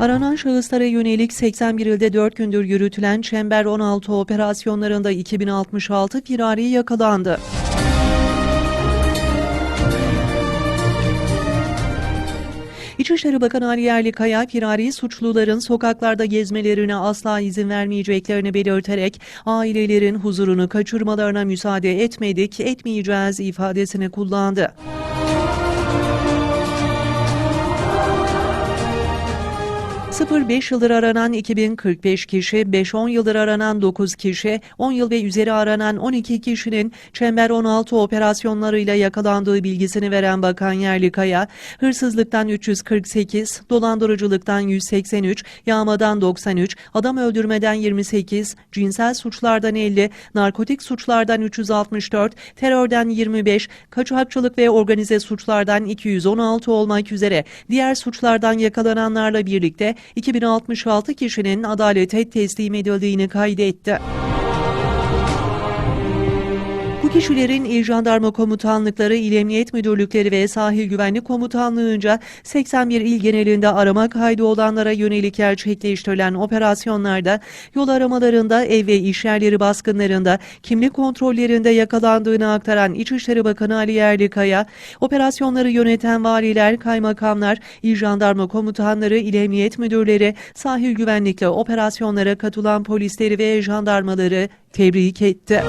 Aranan şahıslara yönelik 81 ilde 4 gündür yürütülen Çember 16 operasyonlarında 2066 firari yakalandı. İçişleri Bakanı Ali Yerlikaya, firari suçluların sokaklarda gezmelerine asla izin vermeyeceklerini belirterek ailelerin huzurunu kaçırmalarına müsaade etmedik, etmeyeceğiz ifadesini kullandı. Sıfır 5 yıldır aranan 2045 kişi, 5-10 yıldır aranan 9 kişi, 10 yıl ve üzeri aranan 12 kişinin Çember 16 operasyonlarıyla yakalandığı bilgisini veren Bakan Yerlikaya, hırsızlıktan 348, dolandırıcılıktan 183, yağmadan 93, adam öldürmeden 28, cinsel suçlardan 50, narkotik suçlardan 364, terörden 25, kaçakçılık ve organize suçlardan 216 olmak üzere diğer suçlardan yakalananlarla birlikte 2066 kişinin adalete teslim edildiğini kaydetti. Bu kişilerin İl Jandarma Komutanlıkları, İl Emniyet Müdürlükleri ve Sahil Güvenlik Komutanlığı'nca 81 il genelinde arama kaydı olanlara yönelik gerçekleştirilen operasyonlarda yol aramalarında, ev ve iş yerleri baskınlarında, kimlik kontrollerinde yakalandığını aktaran İçişleri Bakanı Ali Yerlikaya, operasyonları yöneten valiler, kaymakamlar, İl Jandarma Komutanları, İl Emniyet Müdürleri, sahil güvenlikle operasyonlara katılan polisleri ve jandarmaları tebrik etti.